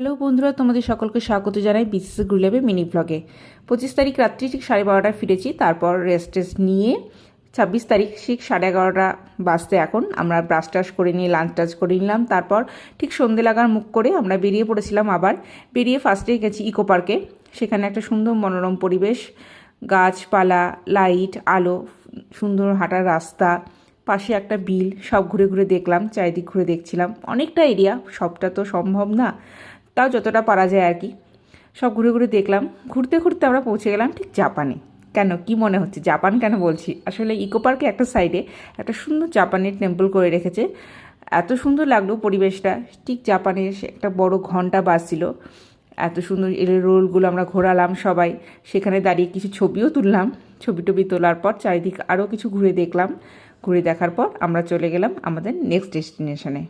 Hello বন্ধুরা, তোমাদের সকলকে স্বাগত জানাই বিসিসি গ্রুলেবে মিনি ব্লগে পঁচিশ তারিখ রাত্রি ঠিক সাড়ে বারোটায় ফিরেছি, তারপর রেস্ট টেস্ট নিয়ে ছাব্বিশ তারিখ ঠিক সাড়ে এগারোটা বাজতে এখন আমরা ব্রাশ টাশ করে নিয়ে লাঞ্চ টাচ করে নিলাম, তারপর ঠিক সন্ধে লাগার মুখ করে আমরা বেরিয়ে পড়েছিলাম আবার। বেরিয়ে ফার্স্টেই গেছি ইকো পার্কে সেখানে একটা সুন্দর মনোরম পরিবেশ, গাছপালা লাইট আলো, সুন্দর হাঁটার রাস্তা, পাশে একটা বিল, সব ঘুরে ঘুরে দেখলাম, চারিদিক ঘুরে দেখছিলাম। অনেকটা এরিয়া সবটা তো সম্ভব না। তাও যতটা পারা যায় আর কি। সব ঘুরে ঘুরে দেখলাম। ঘুরতে ঘুরতে আমরা পৌঁছে গেলাম ঠিক জাপানে। কেন? কি মনে হচ্ছে? জাপান কেন বলছি? আসলে ইকো পার্কে একটা সাইডে একটা সুন্দর জাপানের টেম্পল করে রেখেছে। এত সুন্দর লাগল পরিবেশটা। ঠিক জাপানের একটা বড় ঘণ্টা বাজছিল এত সুন্দর এর রোলগুলো আমরা ঘোরালাম সবাই। সেখানে দাঁড়িয়ে কিছু ছবিও তুললাম। ছবি টবি তোলার পর চারিদিক আরও কিছু ঘুরে দেখলাম। ঘুরে দেখার পর আমরা চলে গেলাম আমাদের নেক্সট ডেস্টিনেশনে